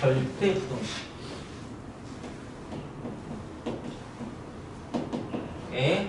절대 부등식. 의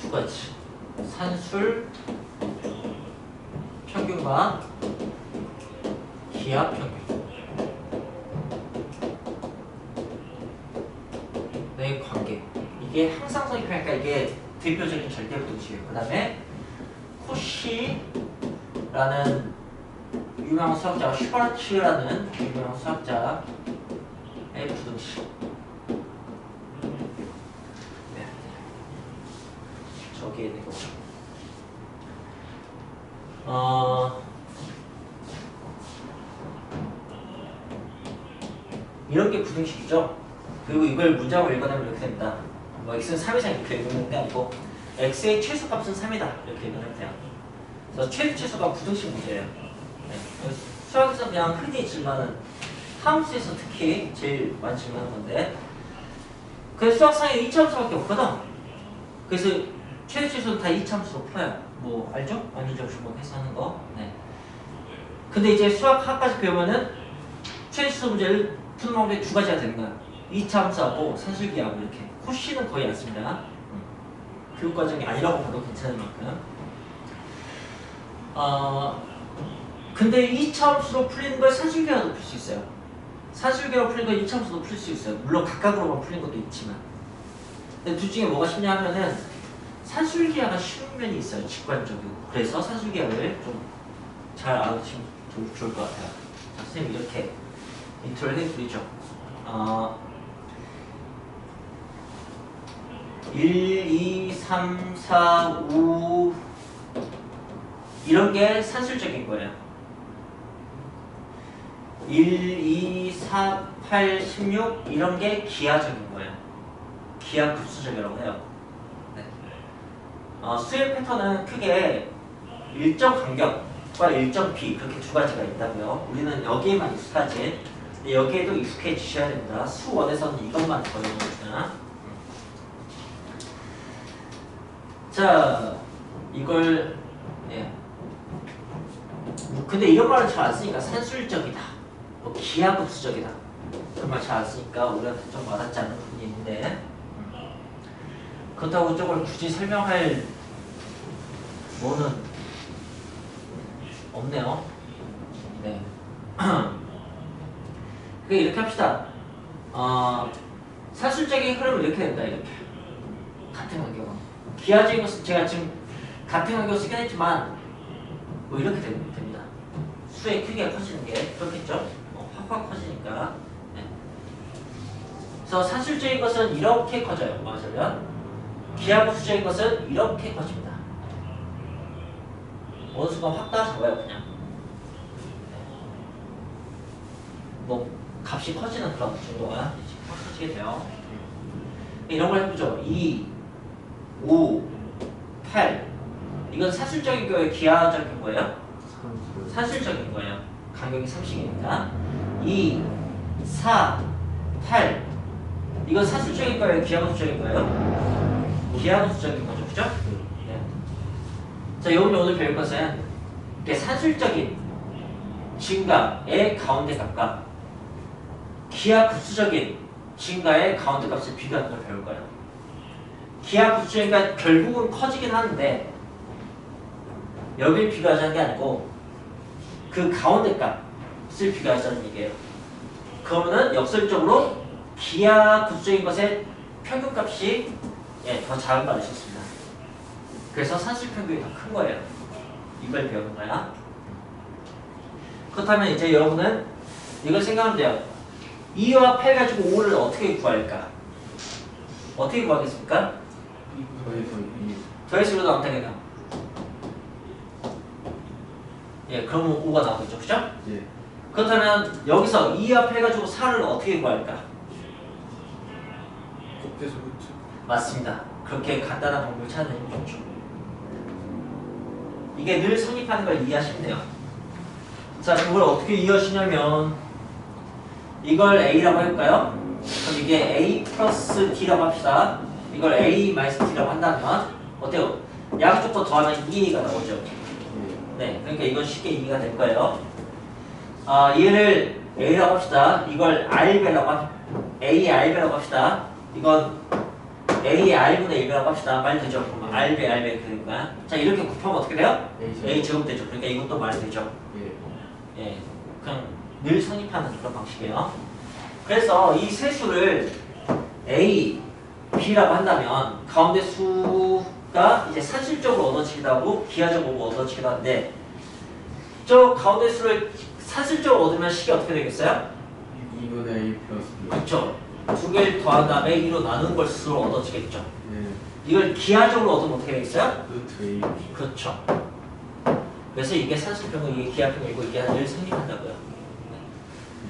두 가지. 산술 평균과 기하 평균. 의 관계. 이게 항상성이 그러니까 이게 대표적인 절대 부등식이에요. 그 다음에 코시라는 수학자 슈바르츠라는 유명한 수학자 의 부등식. 네. 저기에 있는 거죠. 어, 이런 게 부등식이죠. 그리고 이걸 문장으로 읽어내면 이렇게 됩니다. 뭐 x는 3 이상 이렇게 읽는 게 아니고 x의 최소값은 3이다 이렇게 읽으면 돼요. 그래서 최대 최소가 부등식 문제예요. 네. 수학에서 그냥 흔히 질문하는 함수에서 특히 제일 많이 질문하는 건데 그 수학상에 2차함수밖에 없거든. 그래서 최소는 다 2차함수로 풀어요. 뭐 알죠? 완전적 주목해서 하는 거. 네. 근데 이제 수학학까지 배우면은 최대 최소 문제를 푸는 방법이 두 가지가 되는 거야. 2차 함수하고 산술기하고 이렇게 코시는 거의 안 씁니다. 음. 교육과정이 아니라고 봐도 괜찮을 만큼. 어, 근데 2차 함수로 풀리는 걸 산술기하도 풀 수 있어요. 산술기로 풀리는 걸 2차 함수도 풀 수 있어요. 물론 각각으로만 풀리는 것도 있지만. 근데 둘 중에 뭐가 쉽냐 하면은 산술기하가 쉬운 면이 있어요. 직관적이고. 그래서 산술기하를 좀 잘 알아두시면 좋- 좋을 것 같아요. 자, 선생님 이렇게 인트로를 해드리죠. 어, 1, 2, 3, 4, 5 이런 게 산술적인 거예요. 1, 2, 4, 8, 16 이런 게 기하적인 거예요. 기하 급수적이라고 해요. 네. 어, 수의 패턴은 크게 일정 간격과 일정 비 그렇게 두 가지가 있다고요. 우리는 여기에만 익숙하지. 여기에도 익숙해지셔야 됩니다. 수원에서는 이것만 거는 거구나. 자, 이걸 예. 근데 이런 말을 잘 안 쓰니까 산술적이다. 뭐 기하급수적이다. 그런 말잘안 쓰니까 우리한테 좀 와닿지 않는 부분이 있는데 음. 그렇다고 저걸 굳이 설명할 뭐는 없네요. 네. 그게 이렇게 합시다. 어, 산술적인 흐름은 이렇게 된다. 이렇게 같은 간격은 기하적인 것은 제가 지금 같은 간격을 쓰긴 했지만 뭐 이렇게 됩- 됩니다. 수의 크기가 커지는 게 그렇겠죠? 어, 확확 커지니까. 네. 그래서 산술적인 것은 이렇게 커져요. 맞으면 기하급수적인 것은 이렇게 커집니다. 어느 순간 확 따라잡아요 그냥. 네. 뭐 값이 커지는 그런 정도가 커지게 돼요. 이런 걸 해보죠. 2, 5, 8 이건 사실적인 거예요? 기하적인 거예요? 사실적인 거예요. 간격이 30이니까 2, 4, 8 이건 사실적인 거예요? 기하급수적인 거예요? 기하급수적인 거죠. 그죠? 네. 자, 여러분이 오늘 배울 것은 이렇게 산술적인 증가의 가운데 값과 기하급수적인 증가의 가운데 값을 비교하는 걸 배울 거예요. 기하급수니까 결국은 커지긴 하는데 여기를 비교하자는 게 아니고 그 가운데 값 을 비교하자는 얘기예요. 그러면은 역설적으로 기하급수적인 것의 평균값이 예, 더 작은 수 있습니다. 그래서 산술 평균이 더 큰 거예요. 이걸 배우는 거야. 그렇다면 이제 여러분은 이걸 생각하면 돼요. 2와 8 가지고 5를 어떻게 구할까? 어떻게 구하겠습니까? 더해서 이 더해수로 나오면 되겠다. 예, 그러면 5가 나오겠죠, 그죠? 예. 그렇다면 여기서 2와 8 가지고 4를 어떻게 구할까? 곱해서 그쵸. 맞습니다. 그렇게 간단한 방법을 찾는 게 좋죠. 이게 늘 성립하는 걸 이해하시면 돼요. 자, 그걸 어떻게 이해하시냐면 이걸 A라고 해볼까요? 그럼 이게 A 플러스 D라고 합시다. 이걸 A 마이너스 D라고 한다면 어때요? 양쪽도 더하면 2A가 나오죠. 예. 네, 그러니까 이건 쉽게 이해가 될 거예요. 아, 얘를 A라고 합시다. 이걸 R배라고 합 A R배라고 합시다. 이건 A R분의 1배라고 합시다. 말 되죠? 그럼 R배 R배 이렇게 되는 거야. 자 이렇게 곱하면 어떻게 돼요? A 제곱 되죠. 그러니까 이것도 말이 되죠. 예. 예, 그냥 늘 성립하는 그런 방식이에요. 그래서 이 세 수를 A, B라고 한다면 가운데 수가 이제 산술적으로 얻어지기도 기하적으로 얻어지기도 하는데 저 가운데 수를 산술적으로 얻으면 식이 어떻게 되겠어요? 2분의 A 플러스 B. 그렇죠. 두 개를 더한 다음에 2로 나눈 것으로 얻어지겠죠. 예. 이걸 기하적으로 얻으면 어떻게 되겠어요? 루트 A. 그렇죠. 그래서 이게 산술평은 이게 기하평이고 이게 늘 성립한다고요.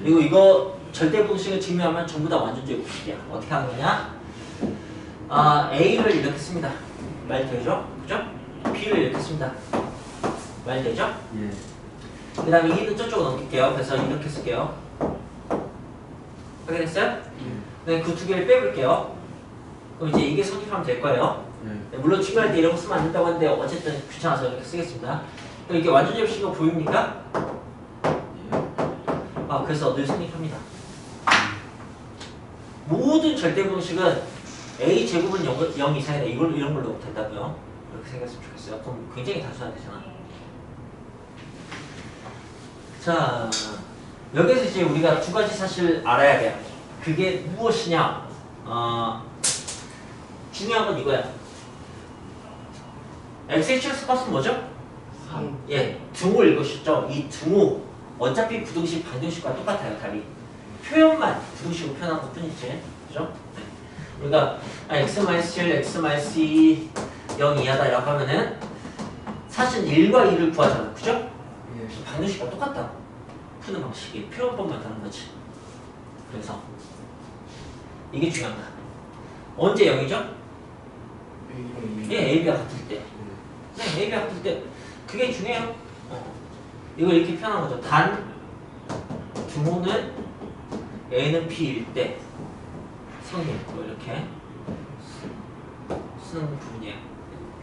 그리고 이거 절대 분식을 증명하면 전부 다 완전주의 공식이야. 어떻게 하는 거냐? 아, A를 이렇게 씁니다. 말 되죠? 그죠? B를 이렇게 씁니다. 말 되죠? 예. 그 다음에 2는 저쪽으로 넘길게요. 그래서 이렇게 쓸게요. 확인했어요? 예. 네, 그 두 개를 빼볼게요. 그럼 이제 이게 성립하면 될 거예요. 예. 네, 물론 증명할 때 이런 거 쓰면 안 된다고 하는데 어쨌든 귀찮아서 이렇게 쓰겠습니다. 그럼 이게 완전주의 식이 보입니까? 예. 아, 그래서 늘 성립합니다. 모든 절대 공식은 a 제곱은 0, 0 이상이다. 이걸 이런 걸로 된다고요. 이렇게 생각했으면 좋겠어요. 그럼 굉장히 단순화되잖아. 자, 여기서 이제 우리가 두 가지 사실 알아야 돼요. 그게 무엇이냐? 어, 중요한 건 이거야. 최소 값은 뭐죠? 3. 예, 등호 읽으셨죠? 이 등호 어차피 부등식 반등식과 똑같아요 답이 표현만 부등식으로 표현한 것 뿐이지 그죠? 네. 우리가 아, x-7, x-2 0 이하다 라고 하면은 사실 1과 2를 구하잖아 그죠? 예. 반등식과 똑같다 푸는 방식이 표현법만 다른 거지 그래서 이게 중요하다 언제 0이죠? A랑 2. 예, a, b가 같을 때 네, A가 같을 때 그게 중요해요. 어. 이걸 이렇게 표현한 거죠. 단 등호는 A는 B일 때 성립 뭐 이렇게 쓰- 쓰는 부분이에요.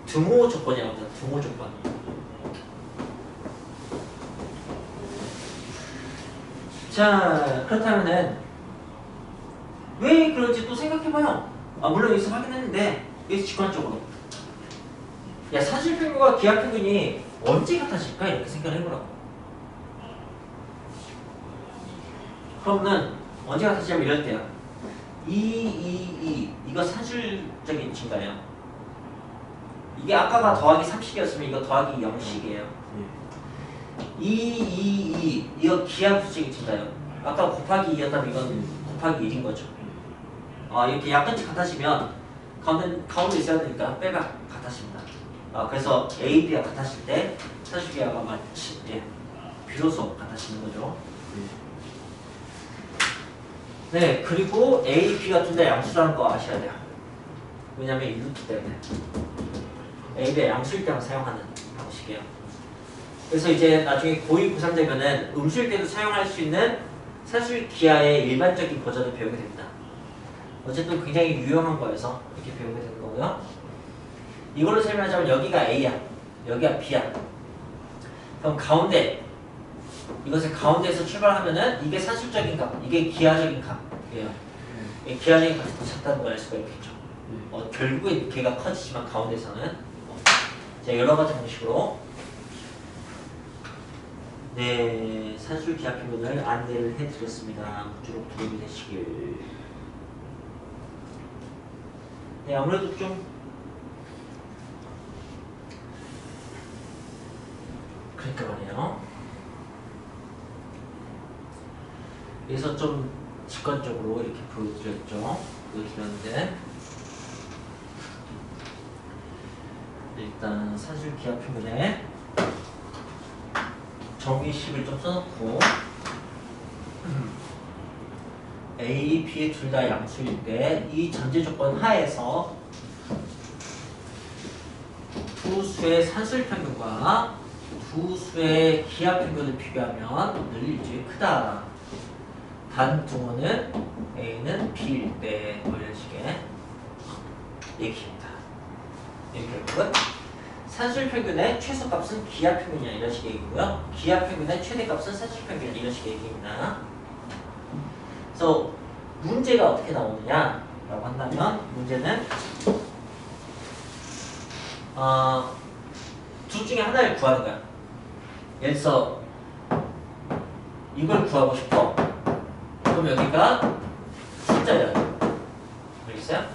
등호 조건이라고 하죠. 등호 조건. 자 그렇다면은 왜 그런지 또 생각해봐요. 아 물론 여기서 확인했는데 여기서 직관적으로. 야 사실평균과 기하평균이 언제 같아질까? 이렇게 생각을 해보라고. 그러면은 언제 같아지냐면 이럴 때야. 2, 2, 2 이거 사실적인 증가예요. 이게 아까가 더하기 30이었으면 이거 더하기 0씩이에요. 예. 2, 2, 2 이거 기하수직이 증가예요 아까 곱하기 2였다면 이건 곱하기 1인 거죠 아 이렇게 약간씩 같아지면 가운데 가운데 있어야 되니까 빼가 같아집니다. 아 그래서 A, B가 같아질 때 사실기하가 마치 예 비로소 같아지는 거죠. 예. 네 그리고 A, B가 둘다 양수라는 거 아셔야 돼요. 왜냐면 이 루트 때문에 A, B가 양수일 때만 사용하는 방식이에요. 그래서 이제 나중에 고2, 고3 되면은 음수일 때도 사용할 수 있는 사실 기하의 일반적인 버전을 배우게 됩니다. 어쨌든 굉장히 유용한 거여서 이렇게 배우게 되는 거고요. 이걸로 설명하자면 여기가 A야. 여기가 B야. 그럼 가운데 이것을 가운데에서 출발하면은 이게 산술적인 값, 이게 기하적인 값이에요. 예. 이 기하적인 값이 더 작다는 걸 알 수가 있겠죠. 예. 어, 결국에 걔가 커지지만 가운데서는 어, 자 여러 가지 방식으로 네 산술 기하평균을 안내를 해드렸습니다. 무쪼록 도움이 되시길. 네 아무래도 좀 그러니까 말이에요. 그래서 좀 직관적으로 이렇게 보여드렸죠. 보여드렸는데 일단 산술 기하 표면에 정의식을 좀 써놓고 A, B 둘 다 양수일 때이 전제 조건 하에서 두 수의 산술 평균과 두 수의 기하 평균을 비교하면 늘 일주일 크다. 단 등호는 A는 B일 때 뭐 이런 식의 얘기입니다. 이 결국은 산술 평균의 최소값은 기하 평균이야 이런 식의 얘기고요. 기하 평균의 최대값은 산술 평균 이런 식의 얘기입니다. 그래서 문제가 어떻게 나오느냐 라고 한다면 문제는 어, 둘 중에 하나를 구하는 거야. 예를 들어서 이걸 구하고 싶어. 그럼 여기가 숫자야. 알겠어요?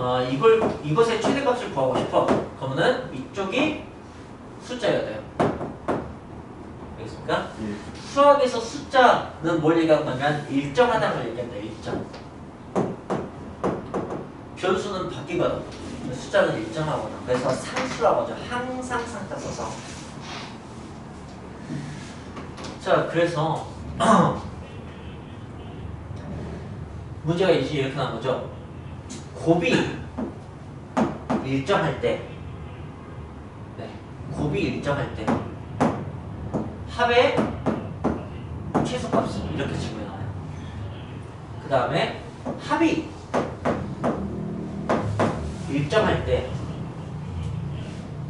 어, 이걸 이것의 최대값을 구하고 싶어. 그러면은 이쪽이 숫자여야 돼요. 알겠습니까? 예. 수학에서 숫자는 뭘 얘기하냐면 일정하다는 걸 얘기한다. 일정. 변수는 바뀌거든. 숫자는 일정하거든. 그래서 상수라고 하죠. 항상 상자 써서. 자, 그래서 문제가 이제 이렇게 나온 거죠. 곱이 일정할 때, 네, 곱이 일정할 때 합의 최소값은 이렇게 질문이 나와요. 그 다음에 합이 일정할 때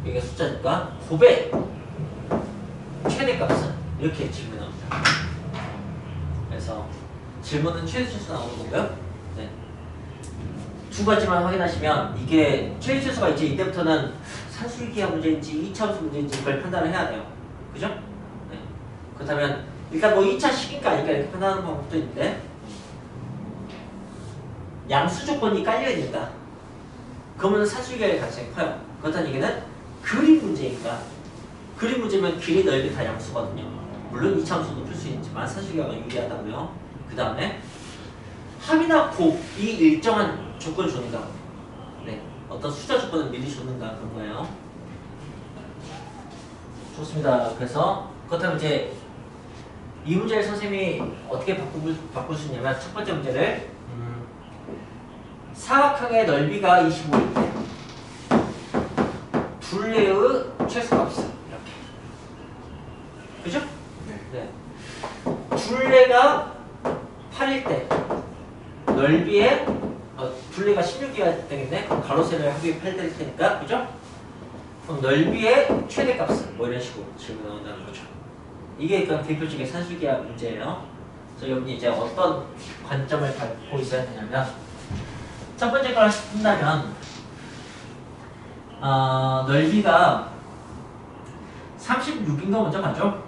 이게 숫자니까 곱의 최대값은 이렇게 질문이 나옵니다. 그래서 질문은 최대 최소 나오는 거고요. 네. 두 가지만 확인하시면 이게 최소가 이제 이때부터는 산술기하 문제인지 2차함수 문제인지 이걸 판단을 해야 돼요. 그죠? 네. 그렇다면 일단 뭐 2차 식인가 아닐까 이렇게 판단하는 방법도 있는데 양수 조건이 깔려 있는다. 그러면 산술기할 가능성이 커요. 그렇다는 얘기는 그림 문제니까 그림 문제면 길이 넓이 다 양수거든요. 물론 2차 함수도 풀 수 있지만 산술기하가 유리하다고요. 그 다음에 합이나 곱이 일정한 조건을 줬는가. 네. 어떤 숫자 조건을 미리 줬는가 그런 거예요. 좋습니다. 그래서 그렇다면 이제 이 문제를 선생님이 어떻게 바꿀, 바꿀 수 있냐면 첫 번째 문제를 음, 사각형의 넓이가 25일 때 둘레의 최소값은 이렇게 그죠? 네. 네. 둘레가 8일 때 넓이의 어, 둘레가 16이가 되겠네. 그럼 가로세를 합이 8될 테니까 그죠? 그럼 넓이의 최대값은 뭐 이런 식으로 질문 나온다는 거죠. 이게 그 대표적인 산술기하 문제예요. 그래서 여기 이제 어떤 관점을 갖고 있어야 되냐면 첫 번째 걸 한다면 어, 넓이가 36인 거 먼저 가죠.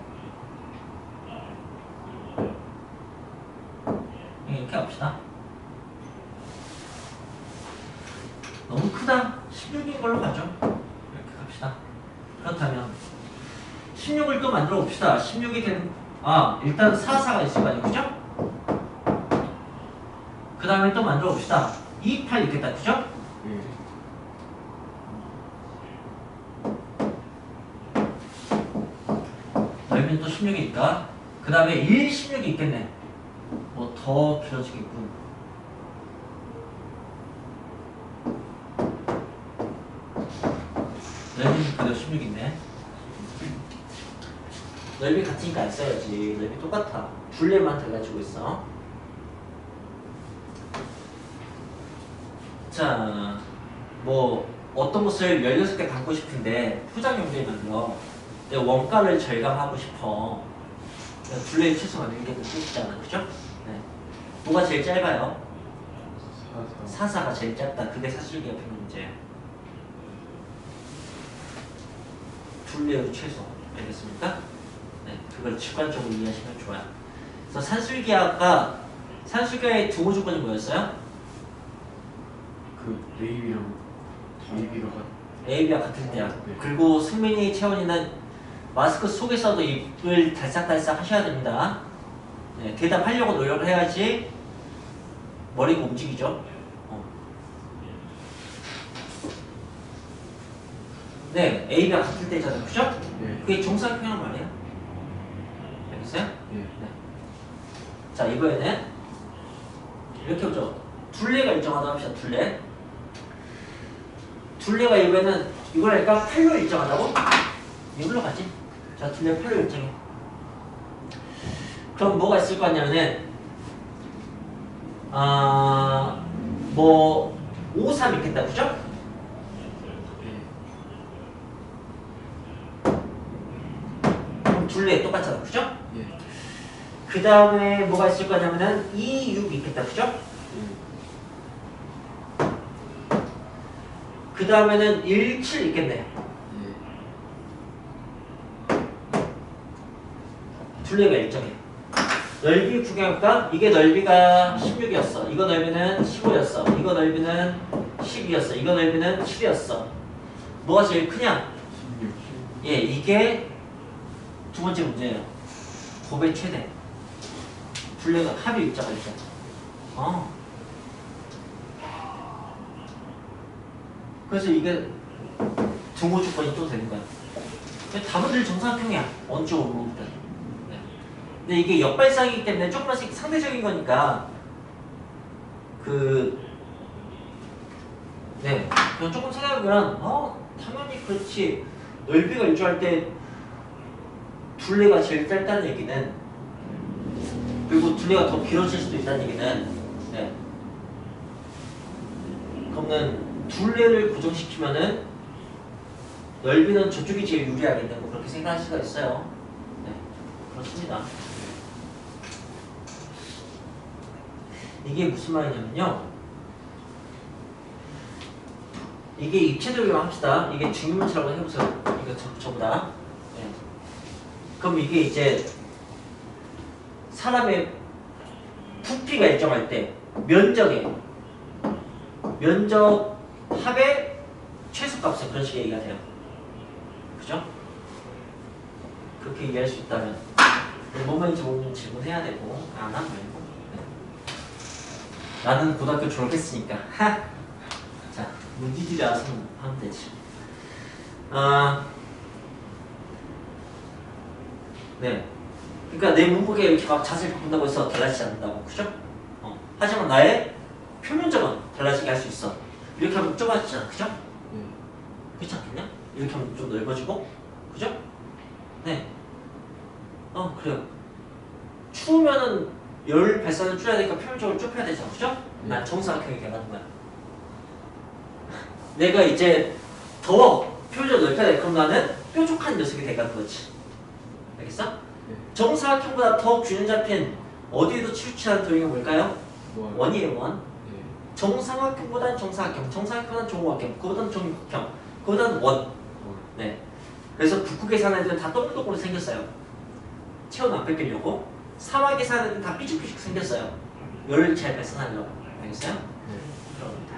이렇게 합시다. 너무 크다. 16인 걸로 가죠. 이렇게 갑시다. 그렇다면 16을 또 만들어 봅시다. 16이 되는 아 일단 4, 4가 있을 거 아니에요, 그죠? 그 다음에 또 만들어 봅시다. 2, 8 있겠다, 그죠? 예. 넓이는 또 16이니까 그 다음에 1, 16이 있겠네. 뭐 더 길어지겠군. 그대로 16이네. 넓이 같으니까 안 써야지. 넓이 똑같아. 둘레만 달라지고 있어. 자, 뭐 어떤 것을 16개 담고 싶은데 포장 용도에 만들어. 내 원가를 절감하고 싶어. 둘레의 최소가 늘게 뜻이잖아, 그죠? 네. 뭐가 제일 짧아요? 사사. 사사가 제일 짧다. 그게 사실기가 푸는 문제예요. 둘레의 최소. 알겠습니까? 네, 그걸 직관적으로 이해하시면 좋아요. 그래서 산술기하가 산술기하의 두모 조건이 뭐였어요? 그 네이비랑 데이비가 같. A가 같을 때야. 네. 그리고 승민이, 채원이는 마스크 속에서도 입을 달싹달싹 하셔야 됩니다. 네, 대답하려고 노력을 해야지 머리가 움직이죠. 어. 네, A가 같을 때잖아요. 그죠? 네. 그게 정상 표현 말이에요. 알겠어요? 예. 자, 이번에는 이렇게 보죠. 둘레가 일정하다 합시다. 둘레. 둘레가 이번에는 이걸 할까? 팔로 일정하다고? 이걸로 가지. 자, 둘레 팔로 일정해. 그럼 뭐가 있을 거 같냐면은 아, 뭐 5, 3 있겠다. 그죠? 예. 그럼 둘레 똑같잖아. 그죠? 예. 그 다음에 뭐가 있을 거냐면은 2, 6 있겠다. 그죠? 예. 그 다음에는 1, 7 있겠네. 예. 둘레가 일정해. 넓이 구경할까? 이게 넓이가 16이었어. 이거 넓이는 15였어. 이거 넓이는 12였어. 이거 넓이는 7이었어. 뭐가 제일 크냐? 16. 예, 이게 두 번째 문제예요. 곱의 최대. 둘레가 합의 입자가 있죠. 어. 그래서 이게 등호 조건이 또 되는 거야. 근데 답은 늘 정사각형이야. 어느 쪽으로 보든. 네. 근데 이게 역발상이기 때문에 조금씩 상대적인 거니까 그 네. 그냥 조금 생각해보면 어 당연히 그렇지. 넓이가 일조할 때 둘레가 제일 짧다는 얘기는 그리고 둘레가 더 길어질 수도 있다는 얘기는 네. 그러면 둘레를 고정시키면은 넓이는 저쪽이 제일 유리하겠다고 뭐 그렇게 생각할 수가 있어요. 네, 그렇습니다. 이게 무슨 말이냐면요. 이게 입체적으로 합시다. 이게 중문처럼 해보세요. 이거 저, 전부 다. 네. 그럼 이게 이제 사람의 부피가 일정할 때 면적에 면적 합의 최소값은 그런 식의 얘기가 돼요. 그죠? 그렇게 얘기할 수 있다면 뭔 말인지 모르면 질문해야 되고 안 하면 말고 네. 나는 고등학교 졸업했으니까 하! 자 문디디라서 하면 되지 아 네. 그러니까 내 몸무게 이렇게 막 자세히 바꾼다고 해서 달라지지 않는다고, 그죠? 어. 하지만 나의 표면적은 달라지게 할 수 있어. 이렇게 하면 좁아지잖아, 그죠? 예. 그렇지 않겠냐? 이렇게 하면 좀 넓어지고, 그죠? 네. 어, 그래요. 추우면은 열 발산을 줄여야 되니까 표면적으로 좁혀야 되잖아, 그죠? 난 정사각형이 돼가는 거야. 내가 이제 더워 표면적으로 넓혀야 돼. 그럼 나는 뾰족한 녀석이 돼가는 거지. 알겠어? 예. 정사각형보다 더 균형 잡힌 어디에도 치우치는 도형이 뭘까요? 원. 원이에요 원. 예. 정삼각형보다는 정사각형, 정사각형보다는 정五각형, 그보다는 정육각형, 그보다는 원. 원. 네. 그래서 북극에 사는 애들은 다 동글동글 생겼어요. 체온 안 뺏기려고. 사막에 사는 애들은 다 삐죽삐죽 생겼어요. 열을 잘 발산하려고. 알겠어요? 예. 그럽니다.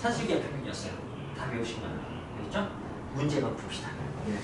산수기의 평균이었어요. 다 배우신 거예요. 알겠죠? 문제만 풉시다. 예.